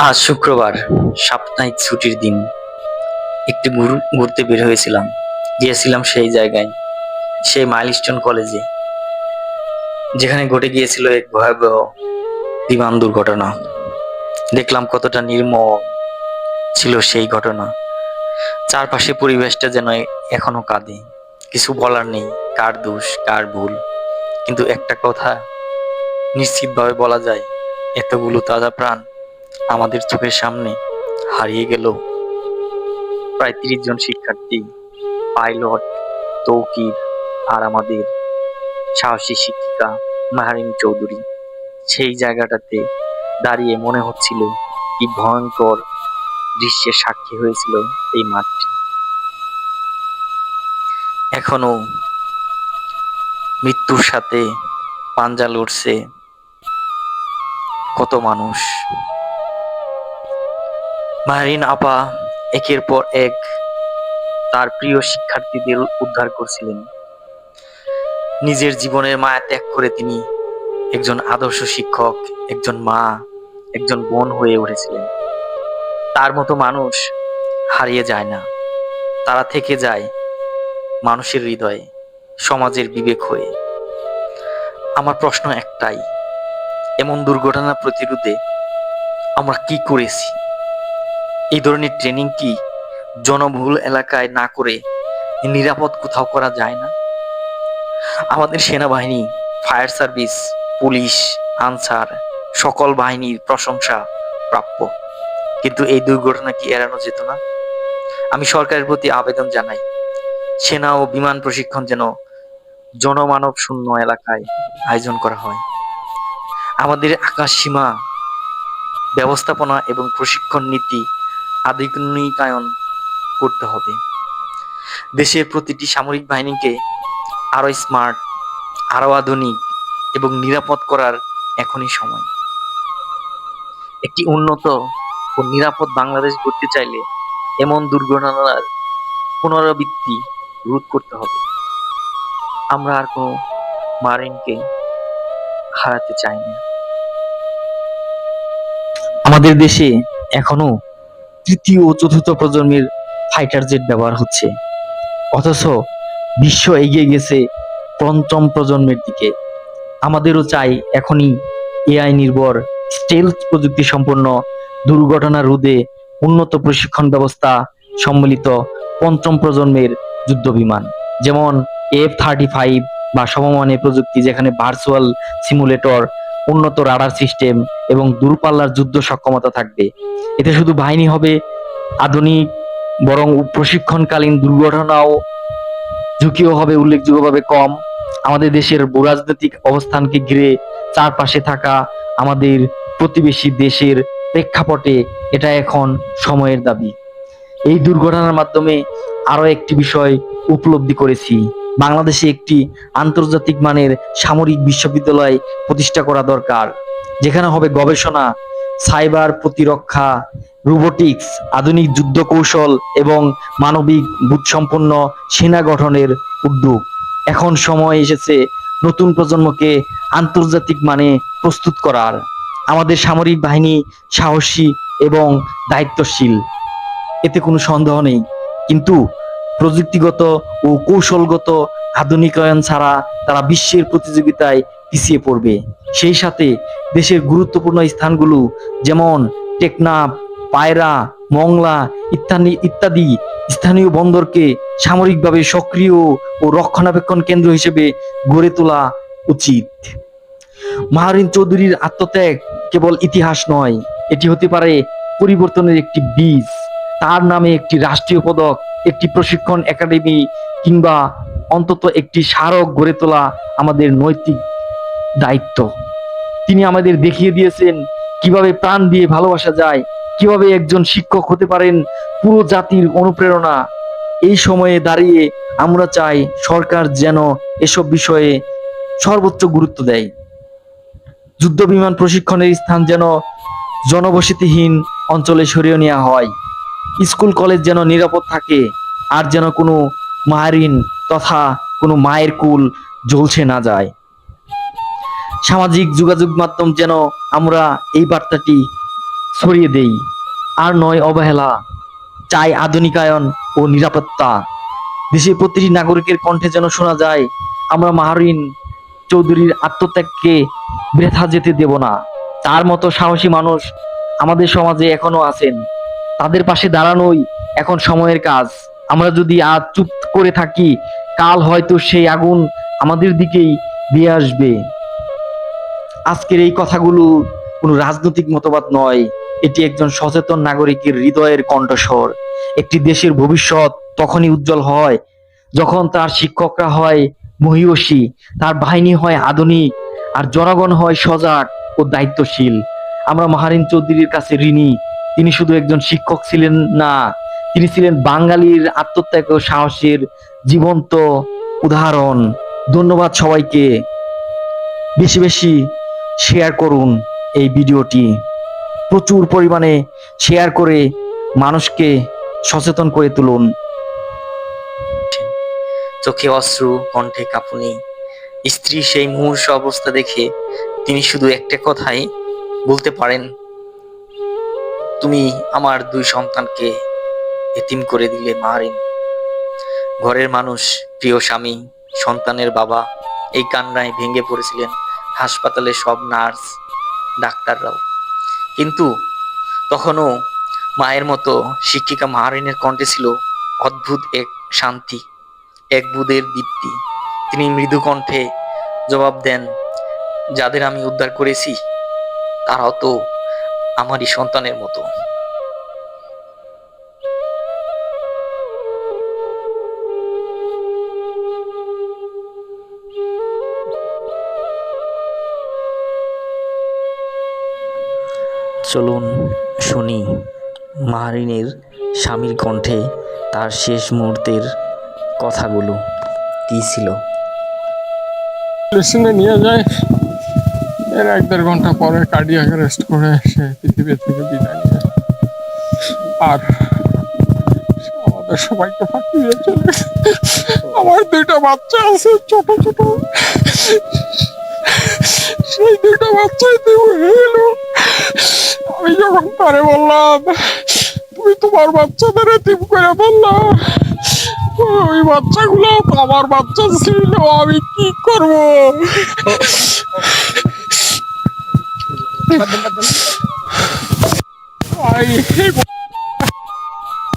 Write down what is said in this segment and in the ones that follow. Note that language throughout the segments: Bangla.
আজ শুক্রবার সাপ্তাহিক ছুটির দিন। একটি ঘুর- ঘুরতে বের হয়েছিলাম। গিয়েছিলাম সেই জায়গায়, সেই মাইলস্টোন কলেজে যেখানে ঘটে গিয়েছিল এক ভয়াবহ বিমান দুর্ঘটনা। দেখলাম কতটা নির্মম ছিল সেই ঘটনা। চারপাশে পরিবেশটা যেন এখনও কাঁদে। কিছু বলার নেই, কার দোষ, কার ভুল। কিন্তু একটা কথা নিশ্চিতভাবে বলা যায়, এতগুলো তাজা প্রাণ আমাদের চোখের সামনে হারিয়ে গেল। প্রায় তিরিশ জন শিক্ষার্থী, পাইলট, তৌকির আর আমাদের সাহসী শিক্ষিকা মাহারিন চৌধুরী সেই জায়গাটাতে দাঁড়িয়ে মনে হচ্ছিল কি ভয়ঙ্কর দৃশ্যের সাক্ষী হয়েছিল এই মাঠটি। এখনও মৃত্যুর সাথে পাঞ্জা লড়ছে কত মানুষ। মাহরিন আপা একের পর এক তার প্রিয় শিক্ষার্থীদের উদ্ধার করছিলেন। নিজের জীবনের মায়া ত্যাগ করে তিনি একজন আদর্শ শিক্ষক, একজন মা, একজন বোন হয়ে উঠেছিলেন। তার মতো মানুষ হারিয়ে যায় না। তারা থেকে যায় মানুষের হৃদয়ে, সমাজের বিবেক হয়ে। আমার প্রশ্ন একটাই, এমন দুর্ঘটনা প্রতিরোধে আমরা কি করেছি? এই ধরনের ট্রেনিং কি জনবহুল এলাকায় না করে নিরাপদ কোথাও করা যায় না? আমাদের সেনাবাহিনী ফায়ার সার্ভিস পুলিশ আনসার, সকল বাহিনীর প্রশংসা প্রাপ্য। কিন্তু এই দুর্ঘটনা কি এড়ানো যেত না? আমি সরকারের প্রতি আবেদন জানাই, সেনা ও বিমান প্রশিক্ষণ যেন জনমানব শূন্য এলাকায় আয়োজন করা হয়। আমাদের আকাশ সীমা, ব্যবস্থাপনা এবং প্রশিক্ষণ নীতি আধুনিকায়ন করতে হবে। দেশের প্রতিটি সামরিক বাহিনীকে আরও স্মার্ট আরও আধুনিক এবং নিরাপদ করার এখনই সময়। একটি উন্নত ও নিরাপদ বাংলাদেশ গড়তে চাইলে এমন দুর্ঘটনার পুনরাবৃত্তি রোধ করতে হবে। আমরা আর কোনো মারিনকে হারাতে চাই না। আমাদের দেশে এখনও তৃতীয় ও চতুর্থ প্রজন্মের ফাইটার জেট ব্যবহার হচ্ছে। অথচ বিশ্ব এগিয়ে গেছে পঞ্চম প্রজন্মের দিকে। আমাদেরও চাই এখনই এআই নির্ভর স্টেলথ প্রযুক্তি সম্পন্ন দুর্ঘটনা রোধে উন্নত প্রশিক্ষণ ব্যবস্থা সম্মিলিত পঞ্চম প্রজন্মের যুদ্ধ বিমান। যেমন এফ থার্টি ফাইভ বা সমমানের প্রযুক্তি যেখানে ভার্চুয়াল সিমুলেটর উন্নত রাডার সিস্টেম এবং দূরপাল্লার যুদ্ধ সক্ষমতা থাকবে। এতে শুধু বাহিনী হবে আধুনিক, বরং প্রশিক্ষণকালীন দুর্ঘটনাও, ঝুঁকিও হবে উল্লেখযোগ্যভাবে কম। আমাদের দেশের ভূরাজনৈতিক অবস্থানকে ঘিরে চারপাশে থাকা আমাদের প্রতিবেশী দেশের প্রেক্ষাপটে এটা এখন সময়ের দাবি। এই দুর্ঘটনার মাধ্যমে আরও একটি বিষয় উপলব্ধি করেছি। বাংলাদেশে একটি আন্তর্জাতিক মানের সামরিক বিশ্ববিদ্যালয় প্রতিষ্ঠা করা দরকার, যেখানে হবে গবেষণা, সাইবার প্রতিরক্ষা, রোবোটিক্স, আধুনিক যুদ্ধ কৌশল এবং মানবিক বুধসম্পন্ন সেনা গঠনের উদ্যোগ। এখন সময় এসেছে নতুন প্রজন্মকে আন্তর্জাতিক মানে প্রস্তুত করার। আমাদের সামরিক বাহিনী সাহসী এবং দায়িত্বশীল। এতে কোনো সন্দেহ নেই। কিন্তু প্রযুক্তিগত ও কৌশলগত আধুনিকায়ন ছাড়া তারা বিশ্বের প্রতিযোগিতায় পিছিয়ে পড়বে। সেই সাথে দেশের গুরুত্বপূর্ণ স্থানগুলো যেমন টেকনাফ, পায়রা, মংলা ইত্যাদি ইত্যাদি স্থানীয় বন্দরকে সামরিকভাবে সক্রিয় ও রক্ষণাবেক্ষণ কেন্দ্র হিসেবে গড়ে তোলা উচিত। মাহারিন চৌধুরীর আত্মত্যাগ কেবল ইতিহাস নয়, এটি হতে পারে পরিবর্তনের একটি বীজ। তার নামে একটি রাষ্ট্রীয় পদক একটি প্রশিক্ষণ একাডেমি কিংবা অন্তত একটি স্মারক গড়ে তোলা আমাদের নৈতিক দায়িত্ব। তিনি আমাদের দেখিয়ে দিয়েছেন কীভাবে প্রাণ দিয়ে ভালোবাসা যায়, কীভাবে একজন শিক্ষক হতে পারেন পুরো জাতির অনুপ্রেরণা। এই সময়ে দাঁড়িয়ে আমরা চাই সরকার যেন এসব বিষয়ে সর্বোচ্চ গুরুত্ব দেয়। যুদ্ধ বিমান প্রশিক্ষণের স্থান যেন জনবসতিহীন অঞ্চলে সরিয়ে নেওয়া হয়। স্কুল, কলেজ যেন নিরাপদ থাকে, আর যেন কোনো মাহারিন তথা কোনো মায়ের কুল জ্বলছে না যায়। সামাজিক যোগাযোগ মাধ্যম যেন আমরা এই বার্তাটি ছড়িয়ে দেই, আর নয় অবহেলা। চাই আধুনিকায়ন ও নিরাপত্তা। দেশের প্রতিটি নাগরিকের কণ্ঠে যেন শোনা যায়, আমরা মাহারিন চৌধুরীর আত্মত্যাগকে বৃথা যেতে দেব না। তার মতো সাহসী মানুষ আমাদের সমাজে এখনও আছেন। তাদের পাশে দাঁড়ানোই এখন সময়ের কাজ। আমরা যদি আজ চুপ করে থাকি, কাল হয়তো সেই আগুন আমাদের দিকেই দিয়ে আসবে। আজকের এই কথাগুলো কোনো রাজনৈতিক মতবাদ নয়। এটি একজন সচেতন নাগরিকের হৃদয়ের কণ্ঠস্বর। একটি দেশের ভবিষ্যৎ তখনই উজ্জ্বল হয় যখন তার শিক্ষকরা হয় মহিষী তার বাহিনী হয় আধুনিক, আর জনগণ হয় সজাগ ও দায়িত্বশীল। আমরা মাহারিন চৌধুরীর কাছে ঋণী। তিনি শুধু একজন শিক্ষক ছিলেন না, তিনি ছিলেন বাঙালির আত্মত্যাগ ও সাহসের জীবন্ত উদাহরণ। ধন্যবাদ সবাইকে। বেশি বেশি শেয়ার করুন এই ভিডিওটি। প্রচুর পরিমাণে শেয়ার করে মানুষকে সচেতন করে তুলুন। চোখে অশ্রু, কণ্ঠে কাঁপুনি, স্ত্রী সেই মুহূর্ষ অবস্থা দেখে তিনি শুধু একটা কথাই বলতে পারেন তুমি আমার দুই সন্তানকে এতিম করে দিলে মারিন ঘরের মানুষ, প্রিয় স্বামী, সন্তানের বাবা এই কান্নায় ভেঙে পড়েছিলেন হাসপাতালে সব নার্স, ডাক্তাররাও। কিন্তু তখনও মায়ের মতো শিক্ষিকা মাহারিনের কণ্ঠে ছিল অদ্ভুত এক শান্তি, এক বুদের দীপ্তি। তিনি মৃদু কণ্ঠে জবাব দেন, যাদের আমি উদ্ধার করেছি, তারাও তো আমারই সন্তানের মতো। চলুন শুনি মাহারিনের স্বামীর কণ্ঠে তার শেষ মুহূর্তের কথাগুলো। কি ছিল? নিয়ে যায়। এর এক দেড় ঘণ্টা পরে কার্ডিয়াক অ্যারেস্ট করে সে পৃথিবী থেকে বিদায় নেয় আর আমাদের সবাইকে ফাঁকি দিয়ে চলে আমার দুইটা বাচ্চা আছে, ছোট ছোট। সেই দুইটা বাচ্চাই হয়ে আমি যখন তারে বললাম, তুমি তোমার বাচ্চাদের এতিম করে বললাম ওই বাচ্চাগুলো আমার বাচ্চা ছিল, আমি কি করব?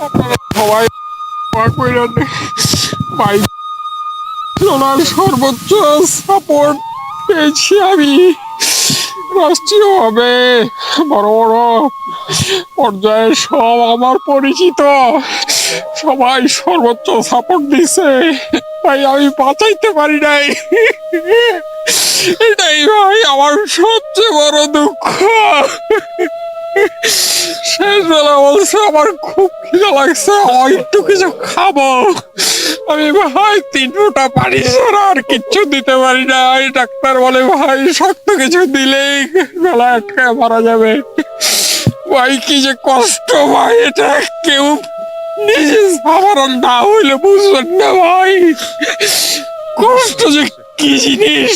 আপনারা সবাই সর্বোচ্চ সাপোর্ট পেয়েছি আমি রাষ্ট্রীয় হবে বড় বড় পর্যায়ে সব আমার পরিচিত সবাই সর্বোচ্চ সাপোর্ট দিছে ভাই আমি বাঁচাইতে পারি নাই এটাই ভাই আমার সবচেয়ে বড় দুঃখ। শেষ বেলা বলছে, আমার খুব খিদে লাগছে আমার একটু কিছু খাব। আমি ভাই, তিন ফোঁটা পানি ছাড়া আর কিচ্ছু দিতে পারি না। ডাক্তার বলে, ভাই, শক্ত কিছু দিলেই গলা আটকায় মারা যাবে। ভাই, কি যে কষ্ট, ভাই, এটা কেউ নিজে সাধারণ না হইলে বুঝবেন না, ভাই। কষ্ট যে কি জিনিস।